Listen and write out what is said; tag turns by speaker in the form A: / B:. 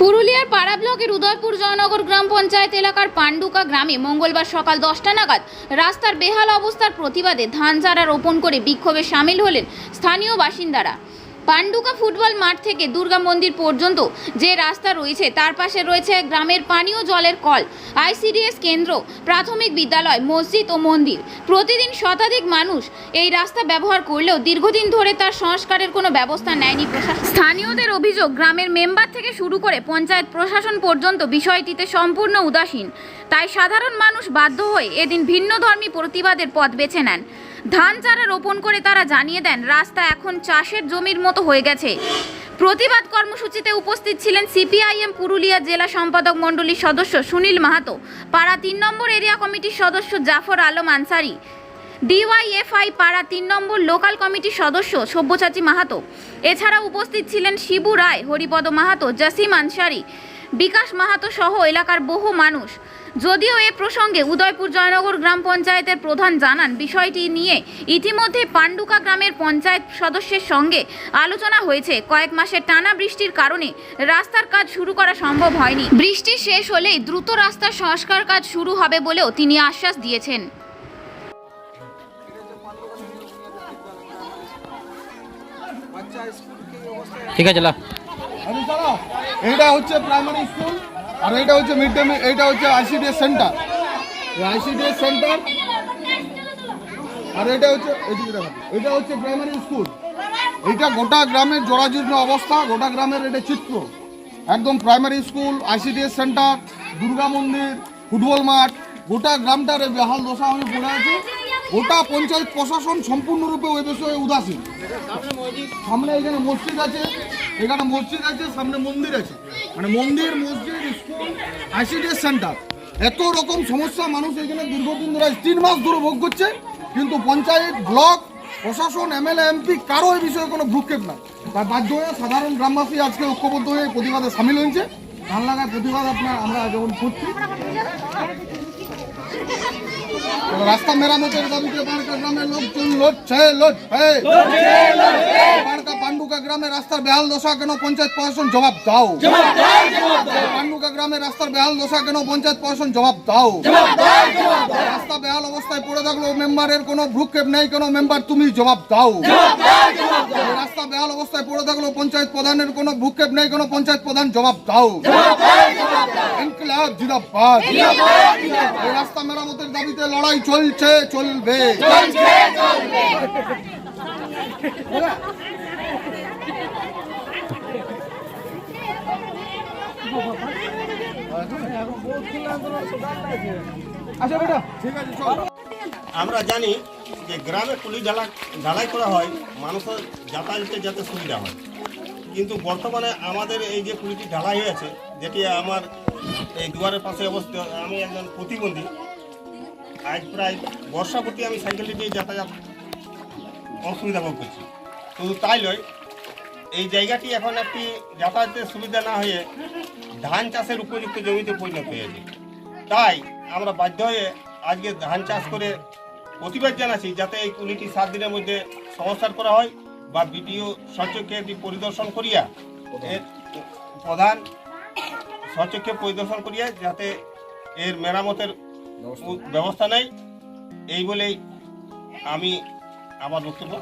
A: পুরুলিয়ার পাড়া ব্লকের উদয়পুর জয়নগর গ্রাম পঞ্চায়েত এলাকার পাণ্ডুকা গ্রামে মঙ্গলবার সকাল দশটা নাগাদ রাস্তার বেহাল অবস্থার প্রতিবাদে ধান চারা রোপণ করে বিক্ষোভে সামিল হলেন স্থানীয় বাসিন্দারা। পান্ডুকা ফুটবল মাঠ থেকে দুর্গা মন্দির পর্যন্ত যে রাস্তা রয়েছে, তার পাশে রয়েছে গ্রামের পানীয় জলের কল, আইসিডিএস কেন্দ্র, প্রাথমিক বিদ্যালয়, মসজিদ ও মন্দির। প্রতিদিন শতাধিক মানুষ এই রাস্তা ব্যবহার করলেও দীর্ঘদিন ধরে তার সংস্কারের কোনো ব্যবস্থা নেয়নি প্রশাসন। স্থানীয়দের অভিযোগ, গ্রামের মেম্বার থেকে শুরু করে পঞ্চায়েত প্রশাসন পর্যন্ত বিষয়টিতে সম্পূর্ণ উদাসীন। তাই সাধারণ মানুষ বাধ্য হয়ে এদিন ভিন্নধর্মী প্রতিবাদের পথ বেছে নেন। ধান চারা রোপণ করে তারা জানিয়ে দেন, রাস্তা এখন চাষের জমির মতো হয়ে গেছে। প্রতিবাদ কর্মসূচিতে উপস্থিত ছিলেন সিপিআইএম পুরুলিয়া জেলা সম্পাদক মণ্ডলীর সদস্য সুনীল মাহাতো, পাড়া তিন নম্বর এরিয়া কমিটির সদস্য জাফর আলম আনসারি, ডিওয়াইএফআই পাড়া তিন নম্বর লোকাল কমিটির সদস্য সব্যসাচী মাহাতো। এছাড়া উপস্থিত ছিলেন শিবু রায়, হরিপদ মাহাতো, জাসিম আনসারি বিকাশ মাহাতো সহ এলাকার বহু মানুষ। যদিও এ প্রসঙ্গে উদয়পুর জয়নগর গ্রাম পঞ্চায়েতের প্রধান জানান, বিষয়টি নিয়ে ইতিমধ্যে পান্ডুকা গ্রামের পঞ্চায়েত সদস্যের সঙ্গে আলোচনা হয়েছে। কয়েক মাসের টানা বৃষ্টির কারণে রাস্তার কাজ শুরু করা সম্ভব হয়নি। বৃষ্টি শেষ হলেই দ্রুত রাস্তার সংস্কার কাজ শুরু হবে বলেও তিনি আশ্বাস দিয়েছেন।
B: ঠিক আছে
C: এইটা হচ্ছে প্রাইমারি স্কুল আর এইটা হচ্ছে মিড ডে মিল এইটা হচ্ছে আইসিডিএস সেন্টার আইসিডিএস সেন্টার আর এটা হচ্ছে এটা হচ্ছে প্রাইমারি স্কুল এইটা গোটা গ্রামের জরাজীর্ণ অবস্থা, গোটা গ্রামের এটা চিত্র। একদম primary school ICDS centre Durga মন্দির, ফুটবল মাঠ, গোটা গ্রামটার এই বেহাল দশা আমি পড়ে আছে। গোটা পঞ্চায়েত প্রশাসন সম্পূর্ণরূপে ওই বিষয়ে উদাসীন। সামনে এখানে মসজিদ আছে এখানে মসজিদ আছে, সামনে মন্দির আছে। মানে মন্দির, মসজিদ স্কুল আইসিডিএস সেন্টার এত রকম সমস্যা মানুষ এখানে দীর্ঘদিন ধরে, তিন মাস ধরে ভোগ করছে, কিন্তু পঞ্চায়েত, ব্লক, প্রশাসন, এমএলএ, এমপি কারও এই বিষয়ে কোনো ভ্রুক্ষেপ নাই। তার বাধ্য হয়ে সাধারণ গ্রামবাসী আজকে ঐক্যবদ্ধ হয়ে প্রতিবাদে সামিল হয়েছে। ধান লাগার প্রতিবাদ আপনার, আমরা যেমন করছি। রাস্তা মেরামতের দাবিতে বাড়কা গ্রামের লোকজন লড়ছে লড়ছে। বাঁড়কা পান্ডুকা গ্রামে রাস্তার বেহাল দশা কেন পঞ্চায়েত প্রশাসন জবাব দাও। পান্ডুকা গ্রামে রাস্তার বেহাল দশা কেন পঞ্চায়েত প্রশাসন জবাব দাও। রাস্তা বেহাল অবস্থায় পড়ে থাকল মেম্বারের কোনো ভ্রুক্ষেপ নেই, কেন মেম্বার তুমি জবাব দাও। রাস্তা বেহাল অবস্থায় পড়ে থাকল পঞ্চায়েত প্রধানের কোনো ভ্রুক্ষেপ নেই কোনো পঞ্চায়েত প্রধান জবাব দাও। ইনকলাব জিন্দাবাদ এই রাস্তা মেরামতের দাবিতে লড়াই চলছে চলবে। আচ্ছা
D: আমরা জানি যে গ্রামে পুলিশ ঢালা ঢালাই করা হয়, মানুষের যাতায়াতে যাতে সুবিধা হয়। কিন্তু বর্তমানে আমাদের এই যে পুলিশটি ঢালাই হয়েছে, যেটি আমার এই দুয়ারের পাশে অবস্থিত, আমি একজন প্রতিবন্ধী। আজ প্রায় বর্ষা প্রতি আমি সাইকেলটি নিয়ে যাতায়াত অসুবিধা ভোগ করছি। শুধু তাই নয়, এই জায়গাটি এখন একটি যাতায়াতের সুবিধা না হয়ে ধান চাষের উপযুক্ত জমিতে পরিণত হয়েছে। তাই আমরা বাধ্য হয়ে আজকে ধান চাষ করে প্রতিবাদ জানাচ্ছি যাতে এই কুলিটি সাত দিনের মধ্যে সংস্কার করা হয় বা বিডিও সচক্ষে এটি পরিদর্শন করিয়া এর প্রধান সচক্ষে পরিদর্শন করিয়া যাতে এর মেরামতের ব্যবস্থা নেই। এই বলেই আমি আমার বক্তব্য